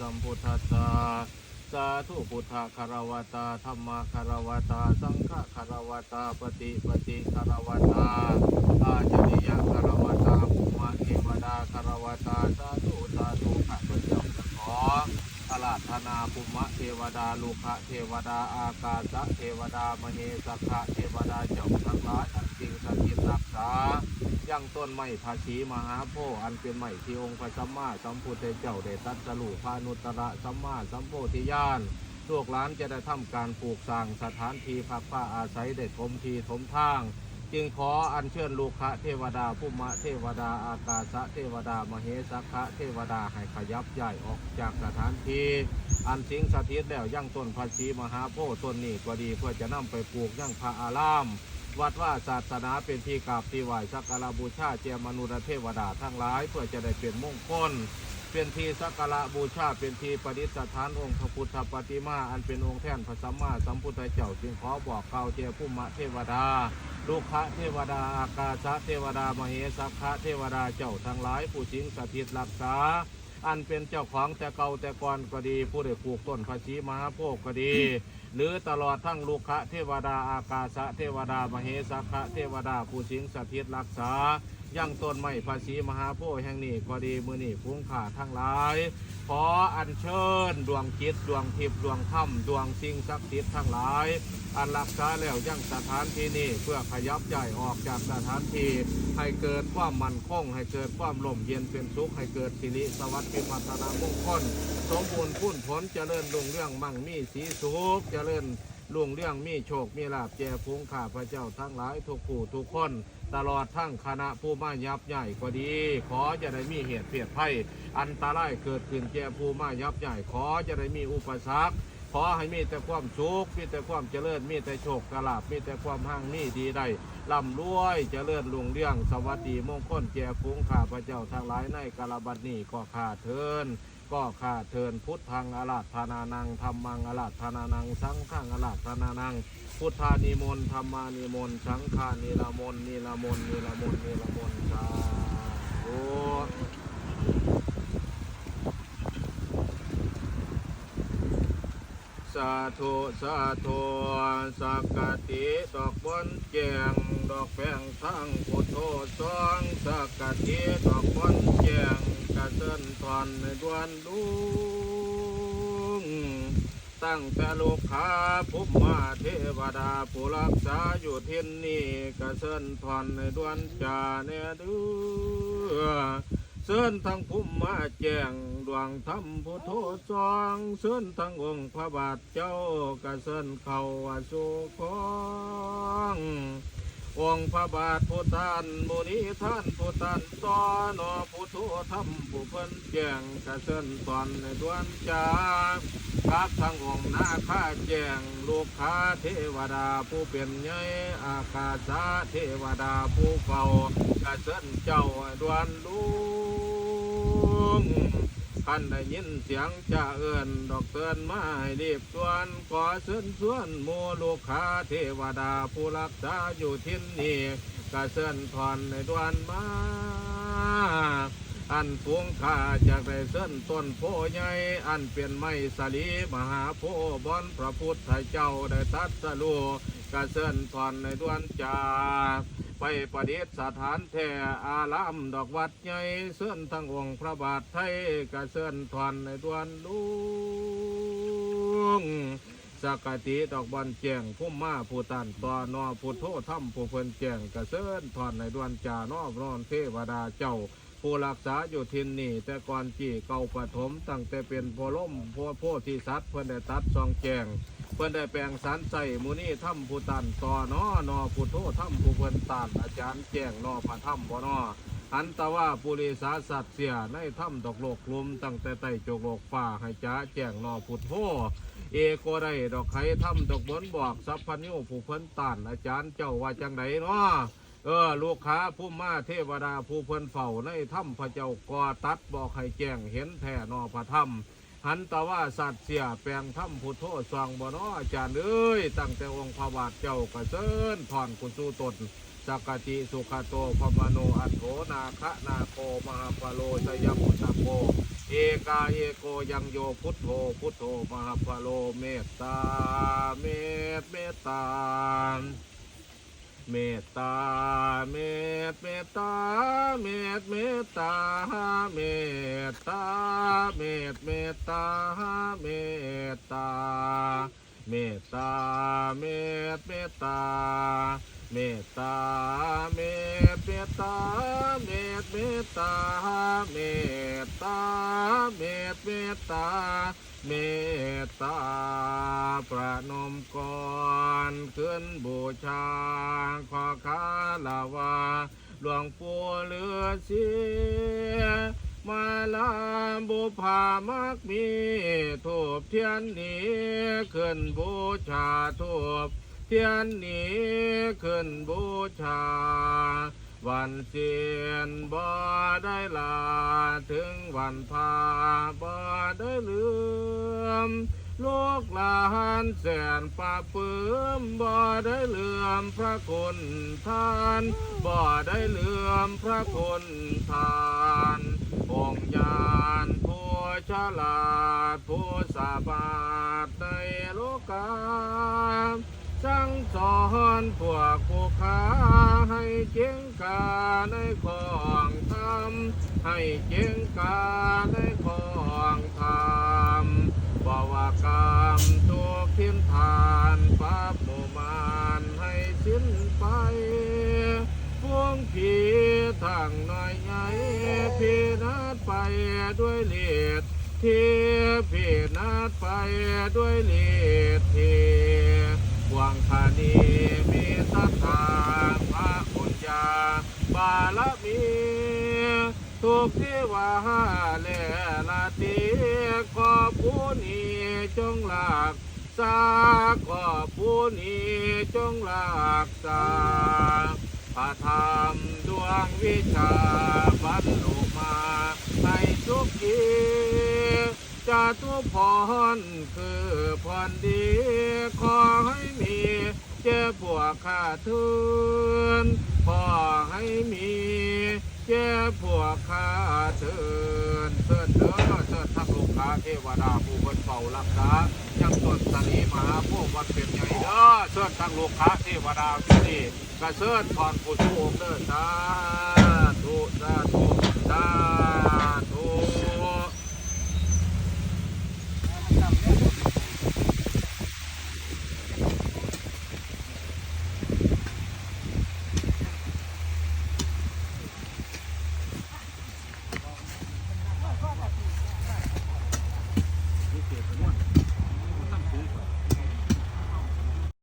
สัมพุทธัสสะสาธุพุทธคารวตาธรรมคารวตา สังฆคารวตาปฏิปฏิคารวตาอาจริยคารวตาภูมิเทวดาคารวตาสาธุสาธุข้าพเจ้าจะขออารา ธนาภูมิเทวดาลูกะเทวดาอากาศเทวดามเหสักขะเทวดาเจ้าทั้งหลายอันจริงสถิตรักษายังต้นไม้ภาษีมหาโพธิ์อันเป็นไม้ที่องค์พระสัมมาสัมพุทธเจ้าได้ตรัดสรุพานุตระสัมมาสัมโพธิญาณลูกหลานจะได้ทำการปลูกสร้างสถานที่พักผ้าอาศัยได้ถมทีถมทาง จึงขออัญเชิญลูกคะเทวดาผู้มะเทวดาอากาศะเทวดามเหสักะเทวดาให้ขยับย้ายออกจากสถานที่อันสิงสถิตแล้วยังต้นภาษีมหาโพธิ์ต้นนี้ก็ดีเพื่อจะนำไปปลูกยังพระอาราม วัดว่าศาสนาเป็นที่กราบที่ไหวสักการะบูชาเจียมนุษย์เทวดาทั้งหลาย เพื่อจะได้เป็นมงคล เป็นที่สักการะบูชา เป็นที่ประดิษฐานองค์พระพุทธปฏิมา อันเป็นองค์แท่นพระสัมมาสัมพุทธเจ้าจึงขอบอกเกล่าวเจียผู้มะเทวดา ลูกคะเทวดาอากาศเทวดามเหสักขะเทวดาเจ้าทั้งหลายผู้สิงสถิตรักษา อันเป็นเจ้าของแต่เก่าแต่ก่อนก็ดี ผู้ได้ปลูกต้นภาษีมหาโพธิ์ก็ดี หรือตลอดทั้งลูกคะเทวดาอากาศเทวดามเหสักขะเทวดาผู้สิงสถิตรักษา ยังต้นไม้ภาษีมหาโพธิ์แห่งนี้ก็ดีมือนี่พุงขาทั้งหลาย ขออัญเชิญดวงจิตดวงทิพย์ดวงธรรมดวงสิ่งศักดิ์สิทธิ์ทั้งหลาย อันรักษาแล้วยังสถานที่นี้เพื่อขยับย้ายออกจากสถานที่ให้เกิดความมั่นคง ให้เกิดความร่มเย็นเป็นสุขให้เกิดสิริสวัสดิ์พิพัฒนามงคลสมบูรณ์พุ่นผลเจริญรุ่งเรื่องมั่งมีสีสุขเจริญรุ่งเรื่องมีโชค มีลาบแก่พุงข้าพระเจ้าทั้งหลายทุกผู้ทุกคน ตลอดทั้งคณะผู้มายับใหญ่ก็ดี ขอจะได้มีเหตุเพียรภัยอันตรายเกิดขึ้นแก่ผู้มายับใหญ่ขอจะได้มีอุปสรรคขอให้มีแต่ความสุขมีแต่ความเจริญ มีแต่โชคกลาบมีแต่ความหั่งมีดีได้ร่ำรวยเจริญรุ่งเรื่องสวัสดีมงคลแก่ฟูงข้าพระเจ้าทั้งหลายในกาลบัดนี้ก็ขาเทิน ก็ขาเทินพุทธังอาราธนานังธรรมังอาราธนานัง สังฆังอาราธนานัง พุทธานิมนต์ธรรมานิมนต์สังฆานิลามนต์นิลามนต์นิลามนต์นิลามนต์สาธุสาธุสาธุสักกะติดอกบนแจงดอกแป้งทั้งพุทโธสองสักกะติดอกบนแจง ระเซินตอนในดวนลุงตั้งแต่ลูกค้าภุมมาเทวดาผู้รักษาอยู่ที่นี่กระเซินทอนในดวนจาเนดือเส้นทั้งพุ่มมาแจ้งดวงธรรมพุทโธสองเส้นทั้งองค์พระบาทเจ้ากระเส้นเขาสุของ องค์พระบาทพุทธานมุนีท่านพุทธานตอนอพุทโธธรรมผู้เพิ่นแจ้งกระเส้นตอนในดวนจาครับทั้งองค์นาคาแจ้งลูกค้าเทวดาผู้เป็นใหญ่อากาศาเทวดาผู้เฝ้ากระเส้นเจ้าดวนลุง คันได้ยินเสียงจะเอินดอกเตือนมาให้รีบส่วนขอเชิญชวนมูลูกค้าเทวดาผู้รักษาอยู่ที่นี่กระเชิญถอนในดวนมาอันพวงข้าจากได้เส้นต้นโพใหญ่อันเป็นไม้สลีมหาโพบอนพระพุทธเจ้าได้ตัดสรูกระเส้นถอนในดวนจา ไปประดิษฐานแท่อารามดอกวัดใหญ่เสื่อนทั้งองค์พระบาทไทยกระเสื่อนถอนในดวนลุงสกติดอกบอลแจงพุ่มมาผู้ตันต่อนอผู้โทษถ้ำผู้เพิ่นแจงกระเสื่อนถอนในดวนจานอบรอนเทวดาเจ้า ผู้รักษาอยู่ทินนี่แต่ก่อนจีเก่าปฐมตั้งแต่เป็นพอล่มพอโพธิสัตว์เพิ่นได้ตัดซองแจง พิ่นได้แปลงสารใส่มูนี่ถ้ำผู้ตันต่อนอนอผู้โทถ้ำผู้เพิ่นตานอาจารย์แจ้งนอพระถ้ำบ่นอหันตะว่าปุริสาสัตว์เสียในถ้ำดอกโลกลุมตั้งแต่ไต่จกโลกฟ้าให้จ้าแจ้งนอพุทโธเอโกได้ดอกไข่ถ้ำดอกบนบอกสัพพนิวผู้เพิ่นตานอาจารย์เจ้าว่าจังไดเนาะเออลูกค้าผู้มาเทวดาผู้เพิ่นเฝ้าในถ้ำพระเจ้ากอตัดบอกให้แจ้งเห็นแท่นอพระถ้ำ หันตว่าสัตว์เสียแปลงถ้ำพุทโธสว่างบ่นออาจารย์เอ้ยตั้งแต่องค์พระบาทเจ้ากระเซินถอนกุสู้ตนสักกติสุขโตพมโนอัตโถนาคะนาโคมหาปโลสยมุตโกเอกาเอโกยังโยพุทโธพุทโธมหาพโลเมตตาเมตเมตตา เมตตาเมตเมตตาเมตเมตตาเมตตาเมตเมตตาเมตตาเมตตาเมตเมตตาเมตตาเมตเมตตาเมตเมตตาเมตตาเมตเมตตา เมตตาประนมก่อนขึ้นบูชา ขอคาลาวา หลวงปู่เหลือเสียมาลาบุพามักมีทูบเทียนนี้ขึ้นบูชาทูบเทียนนี้ขึ้นบูชา วันเสียนบ่ได้ลา ถึงวันพาบ่ได้ลืมลูกหลานแสนปราบปลื้มบ่ได้เลื่อมพระคุณท่านบ่ได้เลื่อมพระคุณทานองค์ญาณผู้ฉลาดผู้สาบาดในโลกา สอนพวกผู้ค้าให้เก่งกาในของธรรมให้เก่งกาในของธรรมบวากรรมทุกทินทานปับหมูมานให้สิ้นไปพวงผีทางน้อยใหญ่พีนัดไปด้วยเลียดทีพีนัดไปด้วยเลียดทีห วังคานีมีศรัทธาพระบุญญาบารมี ทุกที่ว่าและละตีขอผู้นี้จงหลักษาขอผู้นี้จงหลักษาพระธรรมดวงวิชาบรรลุมาให้ทุกทีจะทุกพรคือพรดี ขอให้มี ข้าทุนขอให้มีเจ้าพวกข้าเทินเทินเด้อเทินทักลูกค้าเทวดาผู้บนเฝ้ารักษายังต้นสนีมหาโพธิ์วันเป็นใหญ่เด้อเทินทักลูกค้าเทวดาที่นี่กระเซินพรผู้ชูองค์เด้อสาธุสาธุสาธุ